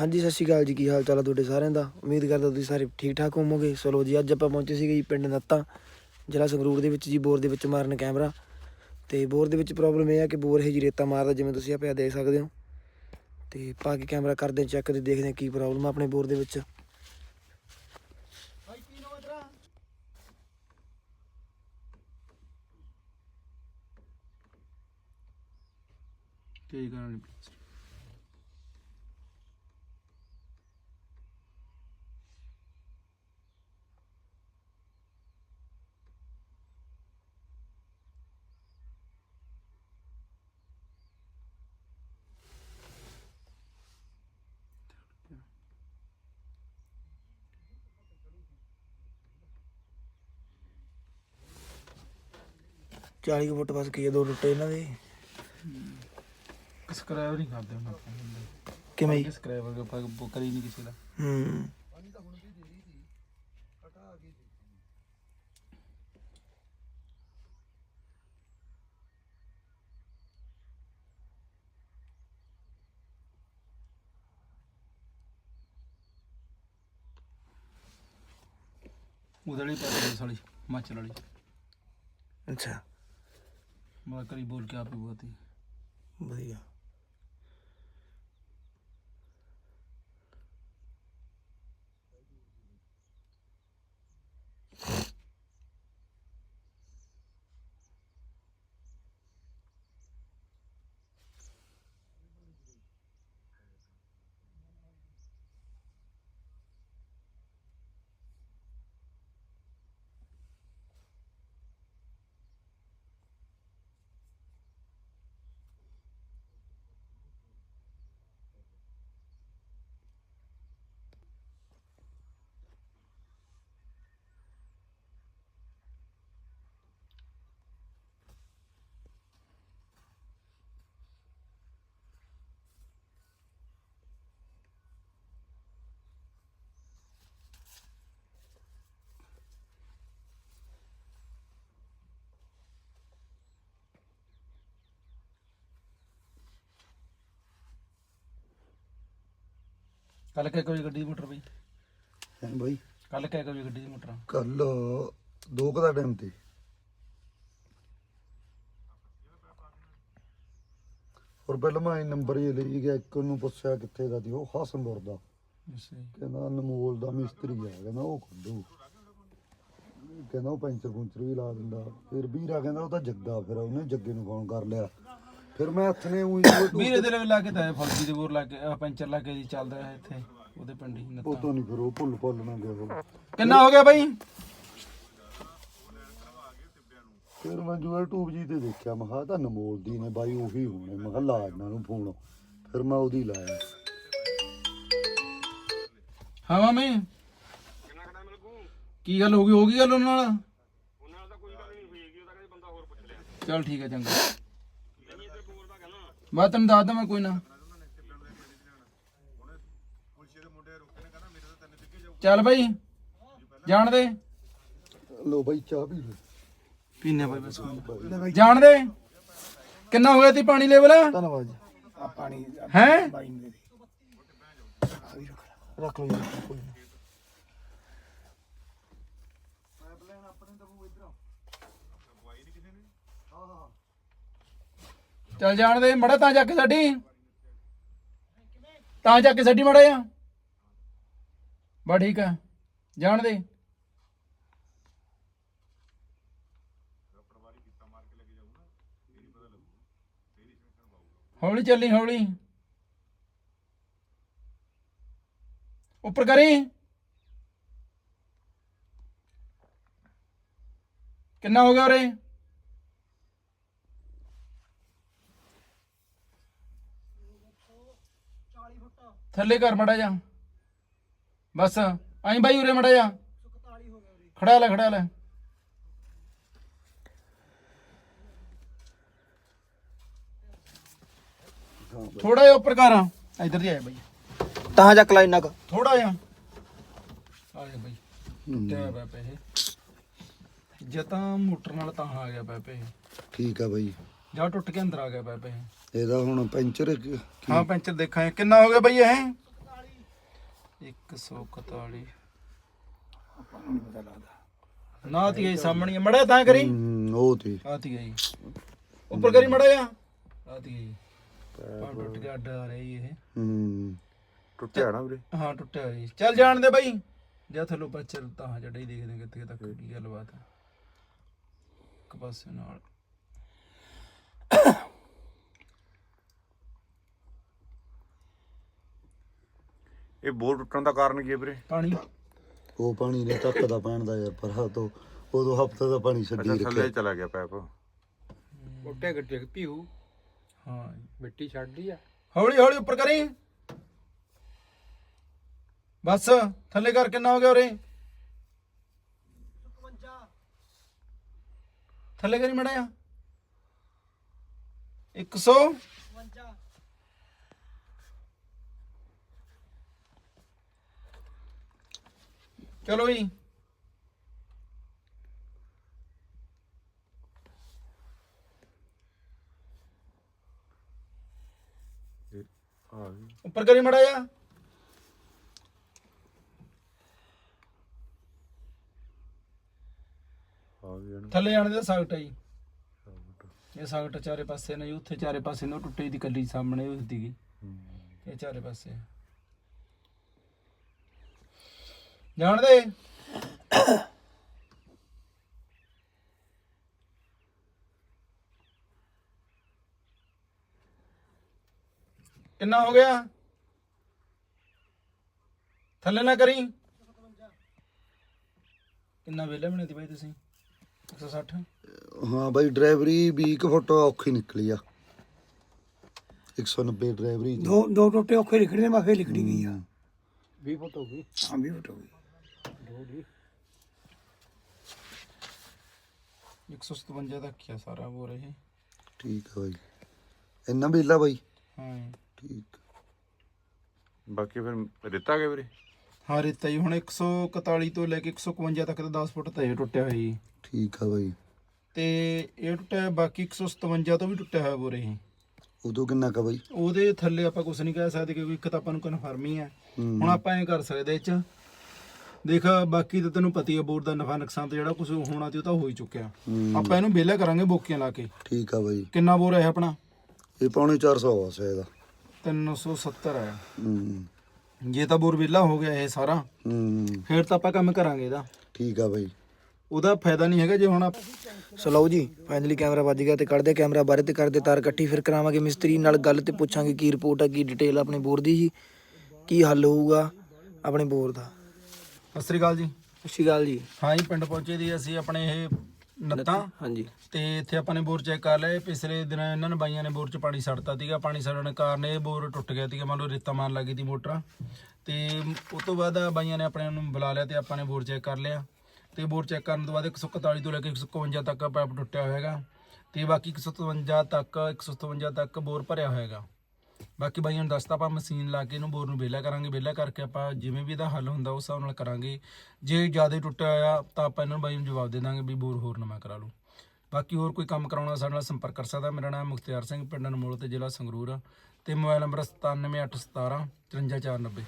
ਹਾਂਜੀ, ਸਤਿ ਸ਼੍ਰੀ ਅਕਾਲ ਜੀ। ਕੀ ਹਾਲ ਚਾਲ ਆ ਤੁਹਾਡੇ ਸਾਰਿਆਂ ਦਾ? ਉਮੀਦ ਕਰਦਾ ਤੁਸੀਂ ਸਾਰੇ ਠੀਕ ਠਾਕ ਹੋਵੋਗੇ। ਸੋ ਜੀ, ਅੱਜ ਆਪਾਂ ਪਹੁੰਚੇ ਸੀਗੇ ਜੀ ਪਿੰਡ ਨੱਤਾ, ਜ਼ਿਲ੍ਹਾ ਸੰਗਰੂਰ ਦੇ ਵਿੱਚ ਜੀ, ਬੋਰ ਦੇ ਵਿੱਚ ਮਾਰਨ ਕੈਮਰਾ। ਤੇ ਬੋਰ ਦੇ ਵਿੱਚ ਪ੍ਰੋਬਲਮ ਇਹ ਆ ਕਿ ਬੋਰ ਇਹ ਜੀ ਰੇਤਾ ਮਾਰਦਾ, ਜਿਵੇਂ ਤੁਸੀਂ ਆਪਿਆ ਦੇਖ ਸਕਦੇ ਹੋ। ਤੇ ਪਾ ਕੇ ਕੈਮਰਾ ਕਰਦੇ ਚੈੱਕ ਤੇ ਦੇਖਦੇ ਕੀ ਪ੍ਰੋਬਲਮ ਆ ਆਪਣੇ ਬੋਰ ਦੇ ਵਿੱਚ। ਕੀ ਕਰਾਂ 40 ਫੁੱਟ ਬਸ ਕੀ ਦੋ ਟੁੱਟੇ ਇਹਨਾਂ ਦੇ। ਸਬਸਕ੍ਰਾਈਬ ਨਹੀਂ ਕਰਦੇ ਹੁਣ ਕਿਵੇਂ ਜੀ? ਸਬਸਕ੍ਰਾਈਬ ਵਰਗਾ ਆਪਾਂ ਬ- ਕਰੀ ਨਹੀਂ ਕਿਸੇ ਦਾ। ਹੂੰ। ਉਹਦੇ ਵਾਲੀ ਪਾ ਦੇ ਹਿਮਾਚਲ ਵਾਲੀ। ਅੱਛਾ। ਮੈਂ ਕਰੀ ਬੋਲ ਕੇ ਆਪੇ ਬੋਤੀ ਵਧੀਆ। ਕੱਲ ਕਹਿ ਕੋਈ ਗੱਡੀ ਦੀ ਮੋਟਰ ਬਈ? ਹੈ ਬਾਈ? ਕੱਲ ਕਹਿ ਕੋਈ ਗੱਡੀ ਦੀ ਮੋਟਰ ਕੱਲ ਦੋ ਕੁ ਦਾ ਟਾਈਮ ਤੇ। ਔਰ ਪਹਿਲਾਂ ਮੈਂ ਨੰਬਰ ਹੀ ਲਈ ਗਿਆ ਇੱਕ ਨੂੰ ਪੁੱਛਿਆ ਕਿੱਥੇ ਦਾ ਦੀ ਉਹ ਹਸਨਪੁਰ ਦਾ। ਅੱਛਾ। ਕਹਿੰਦਾ ਅਨਮੋਲ ਦਾ ਮਿਸਤਰੀ ਆ ਕਹਿੰਦਾ ਉਹ ਕੱਢੂ ਕਹਿੰਦਾ ਉਹ ਪੈਂਚਰ ਪੁੰਚਰ ਵੀ ਲਾ ਦਿੰਦਾ। ਫਿਰ ਵੀਰਾ ਕਹਿੰਦਾ ਉਹ ਤਾਂ ਜੱਗਾ ਫਿਰ ਉਹਨੇ ਜੱਗੇ ਨੂੰ ਫੋਨ ਕਰ ਲਿਆ। ਫਿਰ ਮੈਂ ਹੱਥ ਨੇ ਉਹੀ ਵੀਰੇ ਦੇ ਲਾ ਕੇ ਤਾਂ ਫੌਜੀ ਦੇ ਬੋਰ ਲਾ ਕੇ ਪੈਂਚਰ ਲਾ ਕੇ ਜੀ ਚੱਲਦਾ ਹੈ ਇੱਥੇ ਉਹਦੇ ਪਿੰਡੀ ਉਹ ਨੱਤਾ ਤੋਂ ਨਹੀਂ ਫਿਰ ਉਹ ਭੁੱਲ ਭੁੱਲ ਨਾ ਗਿਆ ਉਹ ਕਿੰਨਾ ਹੋ ਗਿਆ ਬਈ? ਫਿਰ ਮੈਂ ਜੂਅਲ ਟੂਬ ਜੀ ਤੇ ਦੇਖਿਆ ਮੈਂ ਕਿਹਾ ਇਹ ਤਾਂ ਅਨਮੋਲ ਦੀ ਨੇ ਬਾਈ ਉਹੀ ਹੋਣੇ। ਮੈਂ ਕਿਹਾ ਲਾ ਇਹਨਾਂ ਨੂੰ ਫੋਨ। ਫਿਰ ਮੈਂ ਉਹਦੀ ਲਾਇਆ। ਹਾਂ ਮਾਮੇ। ਕੀ ਗੱਲ ਹੋ ਗਈ ਹੋ ਗਈ ਗੱਲ ਉਹਨਾਂ ਨਾਲ? ਉਹਨਾਂ ਨਾਲ ਤਾਂ ਕੋਈ ਗੱਲ ਨਹੀਂ ਹੋਈਗੀ ਉਹਦਾ ਕਹਿੰਦੇ ਬੰਦਾ ਹੋਰ ਪੁੱਛ ਲਿਆ। ਚਲ ਠੀਕ ਹੈ ਚੰਗਾ। ਮੈਂ ਤੈਨੂੰ ਦੱਸਦਾ ਮੈਂ ਕੋਈ ਨਾ। ਚੱਲ ਬਈ ਜਾਣ ਦੇ। ਲੋ ਬਾਈ ਚਾਹ ਪੀ ਲਓ। ਪੀਨੇ ਬਾਈ ਬਸ ਜਾਣ ਦੇ। ਕਿੰਨਾ ਹੋ ਗਿਆ ਤੀ ਪਾਣੀ ਲੈਵਲ ਧੰਨਵਾਦ ਜੀ। ਆ ਪਾਣੀ ਹੈ? ਬਾਈ ਨੂੰ ਦੇ ਦੇ। ਆ ਵੀ ਰੱਖ ਲੈ। ਰੱਖ ਲਓ ਜੀ ਕੋਈ ਨਾ ਚੱਲ ਜਾਣ ਦੇ, ਮੜਾ ਤਾਂ ਚੱਕ ਸਾਡੀ। ਤਾਂ ਚੱਕ ਕੇ ਸਾਡੀ ਮੜਾ ਆ ਬਾ ਠੀਕ ਆ, ਜਾਣ ਦੇ। ਹੌਲੀ ਚੱਲੀ, ਹੌਲੀ। ਉੱਪਰ ਕਰੀ। ਕਿੰਨਾ ਹੋ ਗਿਆ ਉਰੇ? ਥੱਲੇ ਕਰ ਮੜਾ ਜਾ। ਬਸ ਆਈ ਬਾਈ ਉਰੇ ਮੜਾ ਜਾ। ਖੜਾ ਲੈ ਖੜਾ ਲੈ। ਥੋੜਾ ਜਿਹਾ ਉੱਪਰ ਕਰ। ਇਧਰ ਦੀ ਆਇਆ ਬਾਈ। ਤਾਂ ਚੱਕ ਲੈ ਇੰਨਾ ਕੁ। ਥੋੜਾ ਜਿਹਾ। ਆ ਗਿਆ ਬਾਈ। ਟੁੱਟਿਆ ਪਿਆ ਪਏ ਜੇ ਤਾਂ ਮੋਟਰ ਨਾਲ ਤਾਂ ਆ ਗਿਆ ਪਿਆ ਪਏ ਠੀਕ ਆ ਬਾਈ। ਜਾਂ ਟੁੱਟ ਕੇ ਅੰਦਰ ਆ ਗਿਆ ਪਿਆ ਪਏ ਇਹਦਾ ਹੁਣ ਪੈਂਚਰ ਹਾਂ ਪੈਂਚਰ ਦੇਖਾਂ ਕਿੰਨਾ ਹੋ ਗਿਆ ਬਾਈ ਇਹ? 141 ਆਪਾਂ ਨੂੰ ਨਹੀਂ ਪਤਾ ਲੱਗਦਾ। ਨਾ ਤੀ ਗਈ ਸਾਹਮਣੇ ਮੜਾ ਤਾਂ ਕਰੀ। ਉਹ ਤੇ। ਆਤੀ ਗਈ ਉੱਪਰ ਕਰੀ ਮੜਾ ਆ ਆਤੀ ਗਈ ਪਾ ਟੁੱਟ ਕੇ ਅੱਡ ਆ ਰਹੀ ਇਹ। ਹੂੰ। ਟੁੱਟਿਆ ਨਾ ਵੀਰੇ। ਹਾਂ ਟੁੱਟਿਆ ਜੀ। ਚੱਲ ਜਾਣ ਦੇ ਬਾਈ। ਜਾਂ ਥੱਲੋਂ ਪੱਚਰ ਤਾਂ ਜੜਾ ਹੀ ਦੇਖਦੇ ਹਾਂ ਕਿੱਥੇ ਤੱਕ ਕੀ ਗੱਲਬਾਤ ਹੈ। ਇੱਕ ਪਾਸੇ ਨਾਲ। ਇਹ ਬੋਰ ਟੁੱਟਣ ਦਾ ਕਾਰਨ ਕੀ ਹੈ ਵੀਰੇ? ਪਾਣੀ। ਉਹ ਪਾਣੀ ਨੇ ਟੱਕਦਾ ਪੈਣ ਦਾ ਯਾਰ ਪਰ ਹਾਂ ਤੋਂ ਉਦੋਂ ਹਫ਼ਤੇ ਦਾ ਪਾਣੀ ਅੱਛਾ ਛੱਡੀ ਥੱਲੇ ਰੱਖਿਆ ਚਲਾ ਗਿਆ ਪੈਪ। ਉੱਟੇ ਗੱਡੇ ਪੀਹੂ ਹਾਂ। ਮਿੱਟੀ ਛੱਡਦੀ ਆ। ਹੌਲੀ ਹੌਲੀ ਉੱਪਰ ਕਰੀ। ਬਸ ਥੱਲੇ ਕਰ ਕਿੰਨਾ ਹੋ ਗਿਆ ਉਰੇ? ਥੱਲੇ ਕਰੀ ਮੜਿਆ 100 ਚਲੋ ਜੀ। ਉੱਪਰ ਕਰੀ ਗਿਆ ਨਾ ਥੱਲੇ ਜਾਣ ਦਾ ਸਾਗਟ ਹੈ ਜੀ ਇਹ ਸਾਗਟ ਚਾਰੇ ਪਾਸੇ ਨੇ ਜੀ, ਉੱਥੇ ਚਾਰੇ ਪਾਸੇ ਨੇ ਉਹ ਟੁੱਟੀ ਦੀ ਕੱਲੀ ਸਾਹਮਣੇ ਉਹ ਸੀਗੀ ਇਹ ਚਾਰੇ ਪਾਸੇ ਆ। ਜਾਣ ਦੇ ਕਿੰਨਾ ਹੋ ਗਿਆ? ਥੱਲੇ ਨਾ ਕਰੀ। ਕਿੰਨਾ ਵੇਲੇ ਬਣੇ ਦੀ ਬਾਈ ਤੁਸੀਂ? 160 ਹਾਂ ਬਾਈ ਡਰਾਈਵਰੀ 20 ਕੁ ਫੁੱਟ ਔਖੀ ਨਿਕਲੀ ਆ। 190 ਡਰਾਈਵਰੀ ਦੀ। ਦੋ ਦੋ ਟੋਟੇ ਔਖੇ ਲਿਖਣੇ ਨੇ ਮਾਫੇ ਲਿਖਣੀ ਗਈ ਆ। 20 ਫੁੱਟ ਹੋ ਗਈ। ਹਾਂ ਵੀ ਫੁੱਟ ਹੋ ਗਈ। ਦੋ ਦੀ। 157 ਦਾ ਕਿਆ ਸਾਰਾ ਬੋਰ ਇਹ। ਠੀਕ ਆ ਬਾਈ। ਇੰਨਾ ਬਿੱਲਾ ਬਾਈ? ਹਾਂ। ਠੀਕ। ਬਾਕੀ ਫਿਰ ਰਿੱਤਾ ਗਿਆ ਵੀਰੇ? ਹਾਂ ਰੇਤਾ ਜੀ। ਹੁਣ 141 ਤੋਂ ਲੈ ਕੇ 151 ਤੱਕ ਦਾ 10 ਫੁੱਟ ਤਾਂ ਇਹ ਟੁੱਟਿਆ ਹੋਇਆ ਜੀ। ਠੀਕ ਆ ਬਾਈ। ਤੇ ਇਹ ਟੁੱਟਿਆ ਬਾਕੀ 157 ਤੋਂ ਵੀ ਟੁੱਟਿਆ ਹੋਇਆ ਬੋਰ ਇਹ। ਉਦੋਂ ਕਿੰਨਾ ਕਾ ਬਾਈ? ਉਹਦੇ ਥੱਲੇ ਆਪਾਂ ਕੁਝ ਨਹੀਂ ਕਹਿ ਸਕਦੇ ਕਿਉਂਕਿ ਇੱਕ ਤਾਂ ਆਪਾਂ ਨੂੰ ਕਨਫਰਮ ਹੀ ਹੈ ਹੂੰ। ਹੁਣ ਆਪਾਂ ਐਂ ਕਰ ਸਕਦੇ ਇਹ ਚ। ਦੇਖ ਬਾਕੀ ਤਾਂ ਤੈਨੂੰ ਪਤੀ ਹੈ ਬੋਰ ਦਾ ਨਫਾ ਨੁਕਸਾਨ ਤੇ ਜਿਹੜਾ ਕੁਝ ਹੋਣਾ ਤੇ ਉਹ ਤਾਂ ਹੋ ਹੀ ਚੁੱਕਿਆ। ਹੂੰ। ਆਪਾਂ ਇਹਨੂੰ ਵਿਹਲਾ ਕਰਾਂਗੇ ਬੋਕੀਆਂ ਲਾ ਕੇ। ਠੀਕ ਆ ਬਾਈ। ਕਿੰਨਾ ਬੋਰ ਹੈ ਆਪਣਾ? ਇਹ ਪੌਣੇ 400 ਆ ਸ਼ਾਇਦ 370 ਹੈ ਹੂੰ। ਜੇ ਤਾਂ ਬੋਰ ਵਿਹਲਾ ਹੋ ਗਿਆ ਇਹ ਸਾਰਾ ਹੂੰ। ਫਿਰ ਤਾਂ ਆਪਾਂ ਕੰਮ ਕਰਾਂਗੇ ਇਹਦਾ। ਠੀਕ ਆ ਬਾਈ। ਉਹਦਾ ਫਾਇਦਾ ਨਹੀਂ ਹੈਗਾ ਜੇ ਹੁਣ ਆਪ- ਸੋ ਲਓ ਜੀ ਫਾਈਨਲੀ ਕੈਮਰਾ ਵੱਜ ਗਿਆ ਤੇ ਕੱਢਦੇ ਕੈਮਰਾ ਬਾਹਰ ਤੇ ਕਰਦੇ ਤਾਰ ਇਕੱਠੀ ਫਿਰ ਕਰਾਵਾਂਗੇ ਮਿਸਤਰੀ ਨਾਲ ਗੱਲ ਤੇ ਪੁੱਛਾਂਗੇ ਕੀ ਰਿਪੋਰਟ ਆ ਕੀ ਡਿਟੇਲ ਆਪਣੇ ਬੋਰ ਦੀ ਜੀ ਕੀ ਹੱਲ ਹੋਊਗਾ ਆਪਣੇ ਬੋਰ ਦਾ। ਸਤਿ ਸ੍ਰੀ ਅਕਾਲ ਜੀ। ਸਤਿ ਸ਼੍ਰੀ ਅਕਾਲ ਜੀ। ਹਾਂ ਜੀ ਪਿੰਡ ਪਹੁੰਚੇ ਦੀ ਅਸੀਂ ਆਪਣੇ ਇਹ ਨੱਤਾਂ। ਹਾਂਜੀ। ਤੇ ਇੱਥੇ ਆਪਾਂ ਨੇ ਬੋਰ ਚੈੱਕ ਕਰ ਲਏ ਪਿਛਲੇ ਦਿਨ ਇਹਨਾਂ ਨੇ ਬਾਈਆਂ ਨੇ ਬੋਰ 'ਚ ਪਾਣੀ ਛੱਡਤਾ ਸੀਗਾ ਪਾਣੀ ਛੱਡਣ ਕਾਰਨ ਇਹ ਬੋਰ ਟੁੱਟ ਗਿਆ ਸੀਗਾ ਮੰਨ ਲਓ ਰੇਤਾ ਮਾਰਨ ਲੱਗੀ ਸੀ ਮੋਟਰ। ਤੇ ਉਸ ਤੋਂ ਬਾਅਦ ਬਾਈਆਂ ਨੇ ਆਪਣੇ ਨੂੰ ਬੁਲਾ ਲਿਆ ਤੇ ਆਪਾਂ ਨੇ ਬੋਰ ਚੈੱਕ ਕਰ ਲਿਆ। ਤੇ ਬੋਰ ਚੈੱਕ ਕਰਨ ਤੋਂ ਬਾਅਦ 141 ਤੋਂ ਲੈ ਕੇ 151 ਤੱਕ ਪਾਈਪ ਟੁੱਟਿਆ ਹੋਇਆ ਹੈਗਾ ਤੇ ਬਾਕੀ 157 ਤੱਕ 157 ਤੱਕ ਬੋਰ ਭਰਿਆ ਹੋਇਆ ਹੈਗਾ ਬਾਕੀ ਬਾਈਆਂ ਨੂੰ ਦੱਸਤਾ ਆਪਾਂ ਮਸ਼ੀਨ ਲਾ ਕੇ ਇਹਨੂੰ ਬੋਰ ਨੂੰ ਵਿਹਲਾ ਕਰਾਂਗੇ, ਵਿਹਲਾ ਕਰਕੇ ਆਪਾਂ ਜਿਵੇਂ ਵੀ ਇਹਦਾ ਹੱਲ ਹੁੰਦਾ ਉਸ ਹਿਸਾਬ ਨਾਲ ਕਰਾਂਗੇ। ਜੇ ਜ਼ਿਆਦਾ ਟੁੱਟਿਆ ਹੋਇਆ ਤਾਂ ਆਪਾਂ ਇਹਨਾਂ ਨੂੰ ਬਾਈ ਨੂੰ ਜਵਾਬ ਦੇ ਦਾਂਗੇ ਵੀ ਬੋਰ ਹੋਰ ਨਵਾਂ ਕਰਾ ਲਓ। ਬਾਕੀ ਹੋਰ ਕੋਈ ਕੰਮ ਕਰਾਉਣਾ ਸਾਡੇ ਨਾਲ ਸੰਪਰਕ ਕਰ ਸਕਦਾ। ਮੇਰਾ ਨਾਮ ਮੁਖਤਿਆਰ ਸਿੰਘ, ਪਿੰਡ ਅਨਮੋਲ ਤੇ ਜ਼ਿਲ੍ਹਾ ਸੰਗਰੂਰ ਆ ਤੇ ਮੋਬਾਈਲ ਨੰਬਰ 97817 54490